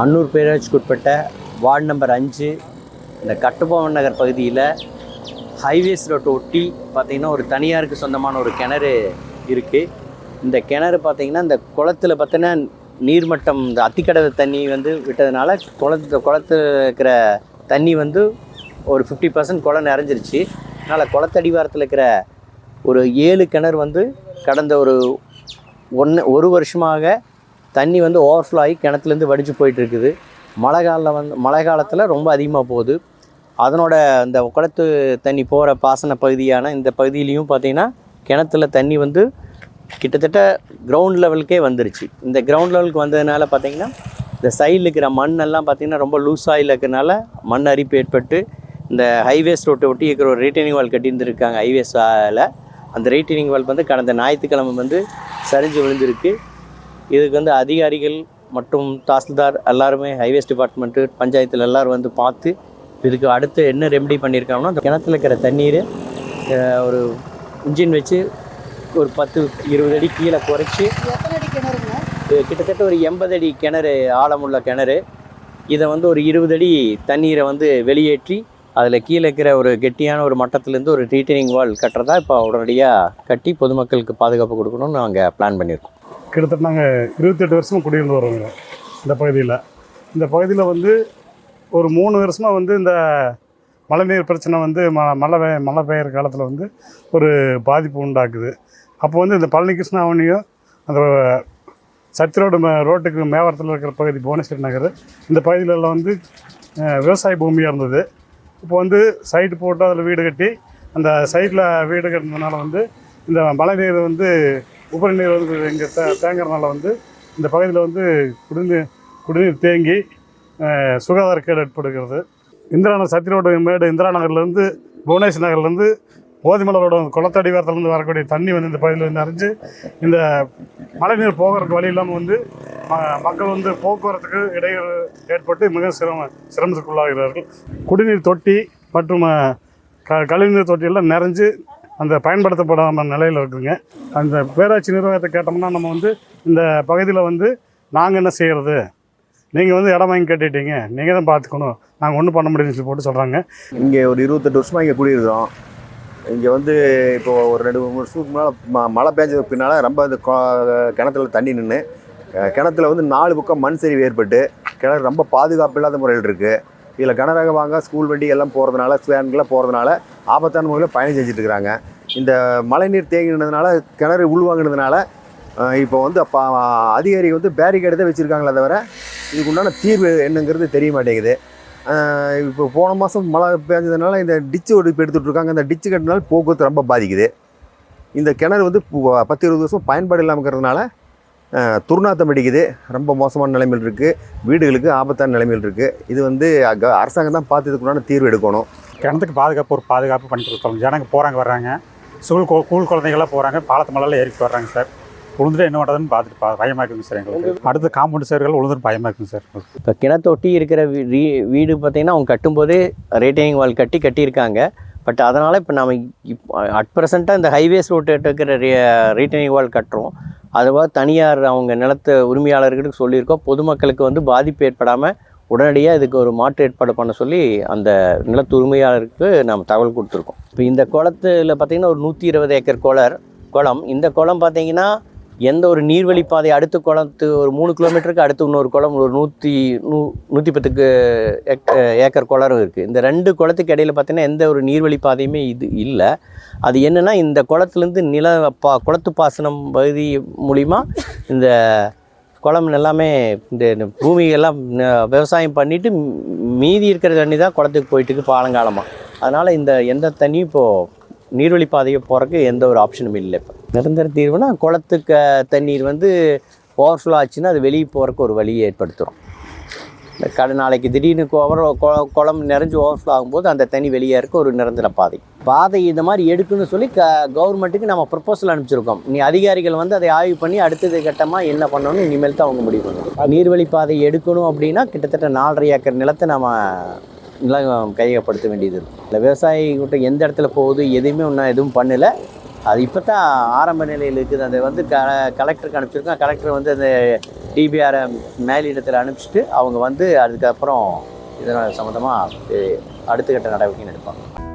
அன்னூர் பேரூராட்சிக்கு உட்பட்ட ward number அஞ்சு இந்த கட்டுபவன் நகர் பகுதியில் ஹைவேஸ் ரோட்டை ஒட்டி பார்த்திங்கன்னா ஒரு தனியாருக்கு சொந்தமான ஒரு கிணறு இருக்குது இந்த கிணறு பார்த்திங்கன்னா இந்த குளத்துல பார்த்தீங்கன்னா நீர்மட்டம் இந்த அத்திக்கடவு தண்ணி வந்து விட்டதுனால குளத்து குளத்துல இருக்கிற தண்ணி வந்து ஒரு ஃபிஃப்டி பர்சன்ட் குளம் நிறைஞ்சிருச்சு. அதனால் குளத்தடிவாரத்தில் இருக்கிற ஒரு ஏழு கிணறு வந்து கடந்த ஒரு ஒன்று ஒரு வருஷமாக தண்ணி வந்து ஓவர்ஃப்ளோ ஆகி கிணத்துலேருந்து வடிச்சு போயிட்டு இருக்குது மழை காலில் வந்து மழை காலத்தில் ரொம்ப அதிகமாக போகுது. அதனோட இந்த குளத்து தண்ணி போகிற பாசன பகுதியான இந்த பகுதியிலையும் பார்த்தீங்கன்னா கிணத்துல தண்ணி வந்து கிட்டத்தட்ட கிரவுண்ட் லெவலுக்கே வந்துருச்சு. இந்த கிரவுண்ட் லெவலுக்கு வந்ததுனால பார்த்தீங்கன்னா இந்த சைடில் இருக்கிற மண்ணெல்லாம் பார்த்தீங்கன்னா ரொம்ப லூஸ் ஆயில் இருக்கிறனால மண் அரிப்பு ஏற்பட்டு இந்த ஹைவேஸ் ரோட்டை ஒட்டி இருக்கிற ஒரு ரீட்டைனிங் வால் கட்டியிருந்துருக்காங்க ஹைவேஸில் அந்த ரீட்டைனிங் வால் வந்து கடந்த ஞாயிற்றுக்கிழமை வந்து சரிஞ்சு விழுந்திருக்கு. இதுக்கு வந்து அதிகாரிகள் மற்றும் தாசில்தார் எல்லாருமே ஹைவேஸ் டிபார்ட்மெண்ட்டு பஞ்சாயத்தில் எல்லாரும் வந்து பார்த்து இதுக்கு அடுத்து என்ன ரெமெடி பண்ணியிருக்காங்கன்னா அந்த கிணத்துல இருக்கிற தண்ணீர் ஒரு இன்ஜின் வச்சு ஒரு பத்து இருபது அடி கீழே குறைச்சி கிட்டத்தட்ட ஒரு எண்பது அடி கிணறு ஆழமுள்ள கிணறு. இதை வந்து ஒரு இருபது அடி தண்ணீரை வந்து வெளியேற்றி அதில் கீழே இருக்கிற ஒரு கெட்டியான ஒரு மட்டத்திலேருந்து ஒரு ரீட்டைனிங் வால் கட்டுறதா இப்போ உடனடியாக கட்டி பொதுமக்களுக்கு பாதுகாப்பு கொடுக்கணும்னு நாங்கள் பிளான் பண்ணியிருக்கோம் கிட்டத்தட்ட நாங்கள் இருபத்தெட்டு வருஷமாக குடியிருந்து வரோங்க இந்த பகுதியில். இந்த பகுதியில் வந்து ஒரு மூணு வருஷமாக வந்து இந்த மழைநீர் பிரச்சனை வந்து ம மழை பெய்ய மழை பெய்கிற காலத்தில் வந்து ஒரு பாதிப்பு உண்டாக்குது. அப்போ வந்து இந்த பழனி கிருஷ்ணா அவனியும் அந்த சத்தி ரோடு மே ரோட்டுக்கு மேவரத்தில் இருக்கிற பகுதி புவனேஸ்வரி நகர் இந்த பகுதியிலலாம் வந்து விவசாய பூமியாக இருந்தது. இப்போ வந்து சைட்டு போட்டு அதில் வீடு கட்டி அந்த சைட்டில் வீடு கட்டினதுனால வந்து இந்த மழை நீர் வந்து உபரி நீர் வந்து இங்கே தே தேங்குறதுனால வந்து இந்த பகுதியில் வந்து குடிநீர் குடிநீர் தேங்கி சுகாதாரக்கேடு ஏற்படுகிறது. இந்திரா நகர் சத்திரோடு மேடு இந்திரா நகர்லேருந்து புவனேஸ்வர் நகர்லேருந்து போதிமலரோட குளத்தடி வாரத்துலேருந்து வரக்கூடிய தண்ணி வந்து இந்த பகுதியில் வந்து நிறைஞ்சு இந்த மழைநீர் போகிறதுக்கு வழி இல்லாமல் வந்து ம- மக்கள் வந்து போக்குவரத்துக்கு இடையூறு ஏற்பட்டு மிக சிரம சிரமத்துக்குள்ளாகிறார்கள். குடிநீர் தொட்டி மற்றும் க கழிவுநீர் தொட்டியெல்லாம் நிறைஞ்சு அந்த பயன்படுத்தப்படாம நிலையில் இருக்குதுங்க. அந்த பேராட்சி நிர்வாகத்தை கேட்டோம்னா நம்ம வந்து இந்த பகுதியில் வந்து நாங்கள் என்ன செய்கிறது நீங்கள் வந்து இடம் வாங்கி கட்டிட்டீங்க. நீங்கள் தான் பார்த்துக்கணும் நாங்கள் ஒன்றும் பண்ண முடியும்னு சொல்லி போட்டு சொல்கிறாங்க இங்கே ஒரு இருபத்தெட்டு வருஷமாக இங்கே குடியிருக்கிறோம். இங்கே வந்து இப்போது ஒரு ரெண்டு மூணு வருஷத்துக்கு முன்னால் ம மழை பெஞ்சதுக்கு பின்னால் ரொம்ப இந்த கிணத்துல தண்ணி நின்று கிணத்துல வந்து நாலு பக்கம் மண் சரிவு ஏற்பட்டு கிணறு ரொம்ப பாதுகாப்பு இல்லாத முறையில் இருக்குது இதில் கனரக வாங்க ஸ்கூல் வண்டி எல்லாம் போகிறதுனால வேன்கெல்லாம் போகிறதுனால ஆபத்தான முறையில் பயணம் செஞ்சுட்டு இருக்கிறாங்க இந்த மழைநீர் தேங்கினதுனால கிணறு உள்வாங்கினதுனால இப்போ வந்து அப்போ அதிகாரி வந்து பேரிகேடு தான் வச்சுருக்காங்களே தவிர இதுக்கு உண்டான தீர்வு என்னங்கிறது தெரிய மாட்டேங்குது. இப்போ போன மாதம் மழை பெஞ்சதுனால இந்த டிச்சு ஒரு இப்போ எடுத்துகிட்டு இருக்காங்க இந்த டிச்சு கட்டினால போக்குவரத்து ரொம்ப பாதிக்குது. இந்த கிணறு வந்து பத்து இருபது வருஷம் பயன்பாடு இல்லாமல் இருக்கிறதுனால துர்நாத்தம் அடிக்குது ரொம்ப மோசமான நிலைமையில் இருக்குது வீடுகளுக்கு ஆபத்தான நிலைமையில் இருக்குது இது வந்து அரசாங்கம் தான் பார்த்து இதுக்குண்டான தீர்வு எடுக்கணும். கிணத்துக்கு பாதுகாப்பு ஒரு பாதுகாப்பு பண்ணி கொடுத்தோம். ஜனங்க போகிறாங்க வர்றாங்க. ஸ்கூல் கு- ஸ்கூல் குழந்தைங்களாம் போகிறாங்க பாலத்து மலையில் ஏறிட்டு வர்றாங்க சார். உளுந்துட்டு என்ன பண்ணுறதுன்னு பார்த்துட்டு பா பயமாக இருக்குங்க சார் எங்களுக்கு. அடுத்து காம்பவுண்ட் சேர்கள் உளுந்துட்டு பயமாக இருக்குங்க சார். இப்போ கிணத்தொட்டி இருக்கிற வீ- வீடு பார்த்தீங்கன்னா அவங்க கட்டும்போதே ரீட்டைனிங் வால் கட்டி கட்டியிருக்காங்க. பட் அதனால் இப்போ நம்ம இப்போ அட் ப்ரெசண்ட்டாக இந்த ஹைவேஸ் ரோட்டு இருக்கிற ரீட்டைனிங் வால் கட்டுறோம். அதுவாக தனியார் அவங்க நிலத்த உரிமையாளர்களுக்கு சொல்லியிருக்கோம். பொதுமக்களுக்கு வந்து பாதிப்பு ஏற்படாமல் உடனடியாக இதுக்கு ஒரு மாற்று ஏற்பாடு பண்ண சொல்லி அந்த நிலத்து உரிமையாளருக்கு நாம் தகவல் கொடுத்துருக்கோம். இப்போ இந்த குளத்தில் பார்த்திங்கன்னா ஒரு நூற்றி இருபது ஏக்கர் குளர் குளம். இந்த குளம் பார்த்தீங்கன்னா எந்த ஒரு நீர்வழி பாதை அடுத்த குளத்து ஒரு மூணு கிலோமீட்டருக்கு அடுத்து இன்னொரு குளம் ஒரு நூற்றி நூ நூற்றி பத்துக்கு ஏக்- ஏக்கர் குளம் இருக்குது இந்த ரெண்டு குளத்துக்கு இடையில் பார்த்தீங்கன்னா எந்த ஒரு நீர்வழி பாதையுமே இது இல்லை. அது என்னென்னா இந்த குளத்துலேருந்து நில பா குளத்து பாசனம் பகுதி மூலிமா இந்த குளம் எல்லாமே இந்த பூமியெல்லாம் விவசாயம் பண்ணிவிட்டு மீதி இருக்கிற தண்ணி தான் குளத்துக்கு போயிட்டுருக்கு பாலங்காலமாக அதனால் இந்த எந்த தண்ணியும் இப்போது நீர்வழி பாதையை போகிறக்கு எந்த ஒரு ஆப்ஷனும் இல்லை இப்போ. நிரந்தர தீர்வுனா குளத்துக்கு தண்ணீர் வந்து ஓவர்ஃப்ளோ ஆச்சுன்னா அது வெளியே போகிறக்கு ஒரு வழியை ஏற்படுத்துகிறோம் இந்த கடை நாளைக்கு திடீர்னு ஓவர் குளம் நிறைஞ்சு ஓவர்ஃப்ளோ ஆகும்போது அந்த தண்ணி வெளியே இருக்க ஒரு நிரந்தர பாதை. பாதை இந்த மாதிரி எடுக்கணும்னு சொல்லி க கவர்மெண்ட்டுக்கு நம்ம ப்ரப்போசல் அனுப்பிச்சிருக்கோம். நீ அதிகாரிகள் வந்து அதை ஆய்வு பண்ணி அடுத்தது கட்டமாக என்ன பண்ணணும்னு இனிமேல் தான் அவங்க முடிவு பண்ணணும் நீர்வழி பாதை எடுக்கணும் அப்படின்னா கிட்டத்தட்ட நாலரை ஏக்கர் நிலத்தை நம்ம எல்லாம் கையகப்படுத்த வேண்டியது இருக்கும் இல்லை விவசாயி கிட்ட எந்த இடத்துல போகுது எதுவுமே ஒன்றும் எதுவும் பண்ணலை. அது இப்போ தான் ஆரம்ப நிலையில் இருக்குது. அதை வந்து க கலெக்டருக்கு அனுப்பிச்சிருக்கோம். கலெக்டர் வந்து அந்த டிபிஆரை மேலிடத்தில் அனுப்பிச்சிட்டு அவங்க வந்து அதுக்கப்புறம் இதனால் சம்மந்தமாக அடுத்த கட்ட நடவடிக்கை எடுப்பாங்க.